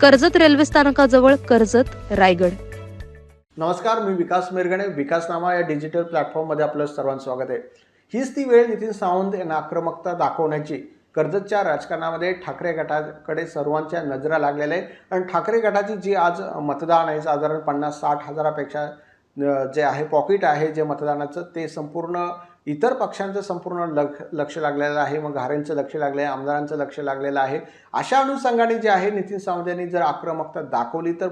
Karjat railway स्थानकाजवळ कर्जत रायगड. नमस्कार मी विकास मिरगणे विकासनामा या डिजिटल प्लॅटफॉर्ममध्ये आपलं सर्वांचं स्वागत आहे. हीच ती वेळ नितीन सावंत यांना आक्रमकता दाखवण्याची. कर्जतच्या राजकारणामध्ये ठाकरे गटाकडे सर्वांच्या नजरा लागलेल्या आहे आणि ठाकरे गटाची जी आज मतदान आहे साधारण पन्नास साठ हजारापेक्षा जे आहे पॉकेट आहे जे मतदानाचं ते संपूर्ण इतर पक्षांचं संपूर्ण लक्ष लक्ष लागलेलं आहे मग घारेंचं लक्ष लागलं आहे आमदारांचं लक्ष लागलेलं आहे. अशा अनुषंगाने जे आहे नितीन सावंत यांनी जर आक्रमकता दाखवली तर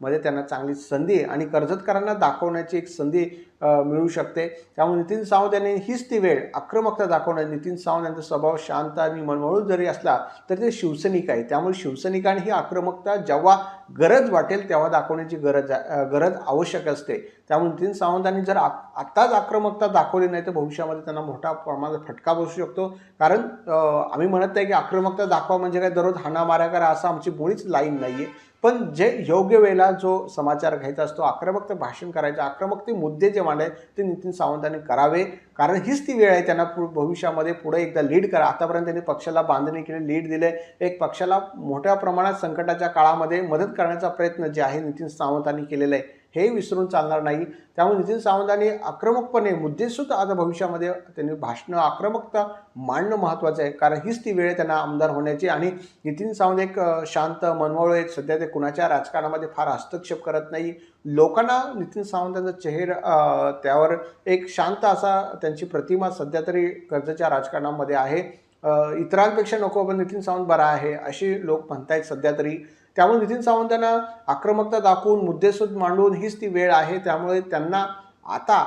मध्ये त्यांना चांगली संधी आणि कर्जतकरांना दाखवण्याची एक संधी मिळू शकते. त्यामुळे नितीन सावंत यांनी हीच ती वेळ आक्रमकता दाखवण्याची नितीन सावंत यांचा स्वभाव शांत आणि मनमळून जरी असला तरी ते शिवसैनिक आहे त्यामुळे शिवसैनिकांनी ही आक्रमकता जेव्हा गरज वाटेल तेव्हा दाखवण्याची गरज गरज आवश्यक असते. त्यामुळे नितीन सावंतांनी जर आ- आत्ताच आक्रमकता दाखवली नाही तर भविष्यामध्ये त्यांना मोठा प्रमाणात फटका बसू शकतो. कारण आम्ही म्हणत नाही की आक्रमकता दाखवा म्हणजे काय दररोज हाणामाऱ्या करा असं आमची मुळीच लाईन नाही आहे पण जे योग्य वेळेला जो समाचार घ्यायचा असतो आक्रमक भाषण करायचं आक्रमक ते मुद्दे जे मांडाय ते नितीन सावंतांनी करावे. कारण हीच ती वेळ आहे त्यांना पु- भविष्यामध्ये पुढे एकदा लीड करा. आतापर्यंत त्यांनी पक्षाला बांधणी केली लीड दिले. एक पक्षाला मोठ्या प्रमाणात संकटाच्या काळामध्ये मदत करण्याचा प्रयत्न जे आहे नितीन सावंतांनी केलेला आहे. हे विसरून चालणार नाही. त्यामुळे नितीन सावंतांनी आक्रमकपणे मुद्देसुद्धा आता भविष्यामध्ये त्यांनी भाषणं आक्रमकता मांडणं महत्त्वाचं आहे. कारण हीच ती वेळ आहे त्यांना आमदार होण्याची आणि नितीन सावंत एक शांत मनमळ आहेत. सध्या ते कुणाच्या राजकारणामध्ये फार हस्तक्षेप करत नाही. लोकांना नितीन सावंतांचा चेहरा त्यावर एक शांत असा त्यांची प्रतिमा सध्या तरी कर्जच्या राजकारणामध्ये आहे. इतरांपेक्षा नको पण नितीन सावंत बरा आहे अशी लोक म्हणतायत सध्या तरी. त्यामुळे नितीन सावंतांना आक्रमकता दाखवून मुद्देसूद मांडून हीच ती वेळ आहे. त्यामुळे त्यांना आता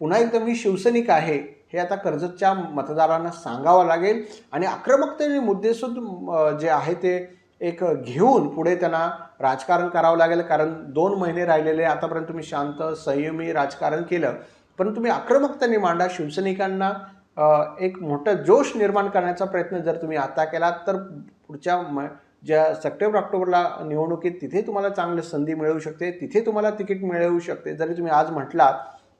पुन्हा एकदा मी शिवसैनिक आहे हे आता कर्जतच्या मतदारांना सांगावं लागेल. आणि आक्रमकतेने मुद्देसूद जे आहे ते एक घेऊन पुढे त्यांना राजकारण करावं लागेल. कारण दोन महिने राहिलेले आतापर्यंत तुम्ही शांत संयमी राजकारण केलं. पण तुम्ही आक्रमकतेने मांडा. शिवसैनिकांना एक मोठं जोश निर्माण करण्याचा प्रयत्न जर तुम्ही आता केलात तर पुढच्या म ज्या सप्टेंबर ऑक्टोबरला निवडणुकीत तिथे तुम्हाला चांगली संधी मिळू शकते तिथे तुम्हाला तिकीट मिळवू शकते. जरी तुम्ही आज म्हटलात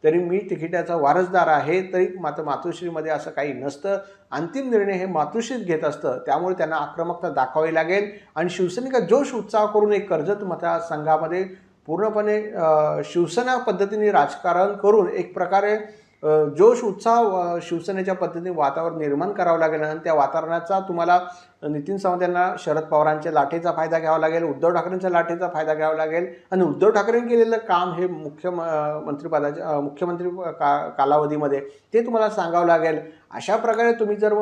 तरी मी तिकिटाचा वारसदार आहे तरी मात्र मातोश्रीमध्ये असं काही नसतं. अंतिम निर्णय हे मातोश्रीत घेत असतं. त्यामुळे त्यांना आक्रमकता दाखवावी लागेल. आणि शिवसैनिका जोश उत्साह करून एक कर्जत मतदारसंघामध्ये पूर्णपणे शिवसेना पद्धतीने राजकारण करून एक प्रकारे जोश उत्साह शिवसेनेच्या पद्धतीने वातावरण निर्माण करावं लागेल आणि त्या वातावरणाचा तुम्हाला नितीन सावंत यांना शरद पवारांच्या लाटेचा फायदा घ्यावा लागेल उद्धव ठाकरेंच्या लाटेचा फायदा घ्यावा लागेल आणि उद्धव ठाकरेंनी केलेलं काम हे मुख्य मंत्रिपदाच्या मुख्यमंत्री का कालावधीमध्ये ते तुम्हाला सांगावं लागेल. अशा प्रकारे तुम्ही जर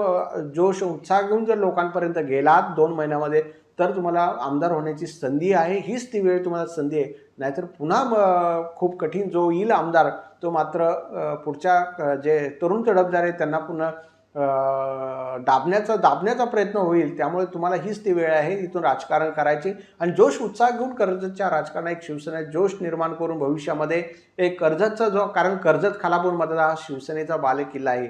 जोश उत्साह घेऊन जर लोकांपर्यंत गेलात दोन महिन्यामध्ये तर तुम्हाला आमदार होण्याची संधी आहे. हीच ती वेळ तुम्हाला संधी आहे. नाहीतर पुन्हा खूप कठीण जो येईल आमदार तो मात्र पुढच्या जे तरुण तडफदार आहेत त्यांना पुन्हा दाबण्याचा दाबण्याचा प्रयत्न होईल. त्यामुळे तुम्हाला हीच ती वेळ आहे. इथून राजकारण करायचे आणि जोश उत्साह घेऊन कर्जतच्या राजकारणात एक शिवसेनेत जोश निर्माण करून भविष्यामध्ये एक कर्जतचा जो कारण कर्जत खालापूर मतदार हा शिवसेनेचा बालेकिल्ला आहे.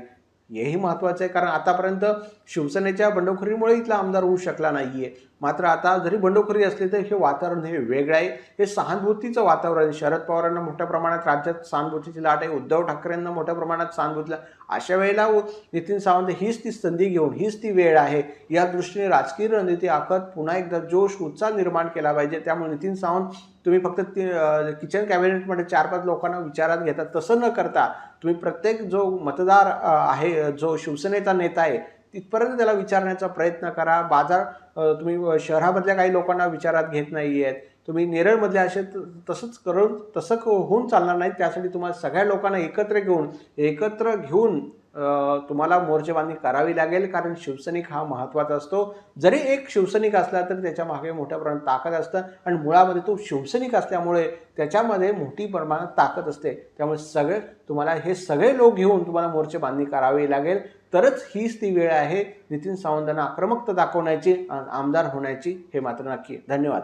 हेही महत्त्वाचं आहे. कारण आतापर्यंत शिवसेनेच्या बंडखोरीमुळे इथला आमदार होऊ शकला नाही आहे मात्र आता जरी बंडखोरी असली तर हे वातावरण हे वेगळं आहे. हे सहानुभूतीचं वातावरण शरद पवारांना मोठ्या प्रमाणात राज्यात सहानुभूतीची लाट आहे. उद्धव ठाकरेंना मोठ्या प्रमाणात सहानुभूतीला अशा वेळेला नितीन सावंत हीच ती संधी घेऊन हीच ती वेळ आहे. या दृष्टीने राजकीय रणनीती आखत पुन्हा एकदा जोश उत्साह निर्माण केला पाहिजे. त्यामुळे नितीन सावंत तुम्ही फक्त ती किचन कॅबिनेटमध्ये चार पाच लोकांना विचारात घेता. तसं न करता तुम्ही प्रत्येक जो मतदार आहे जो शिवसेनेचा नेता आहे तिथपर्यंत त्याला विचारण्याचा प्रयत्न करा. बाजार तुम्ही शहरामधल्या काही लोकांना विचारात घेत नाही आहेत तुम्ही नेरळमधले असे त- तसंच करून तसं क- होऊन चालणार नाही त्यासाठी तुम्हाला सगळ्या लोकांना एकत्र घेऊन एकत्र घेऊन तुम्हाला मोर्चेबांधणी करावी लागेल कारण शिवसैनिक हा महत्त्वाचा असतो. जरी एक शिवसैनिक असला तरी त्याच्यामागे मोठ्या प्रमाणात ताकद असतं आणि मुळामध्ये तो शिवसैनिक असल्यामुळे त्याच्यामध्ये मोठी प्रमाणात ताकद असते. त्यामुळे सगळे तुम्हाला हे सगळे लोक घेऊन तुम्हाला मोर्चेबांधणी करावी लागेल. तरच हीच ती वेळ आहे. नितीन सावंतांना आक्रमकता दाखवण्याची आणि आमदार होण्याची हे मात्र नक्की धन्यवाद.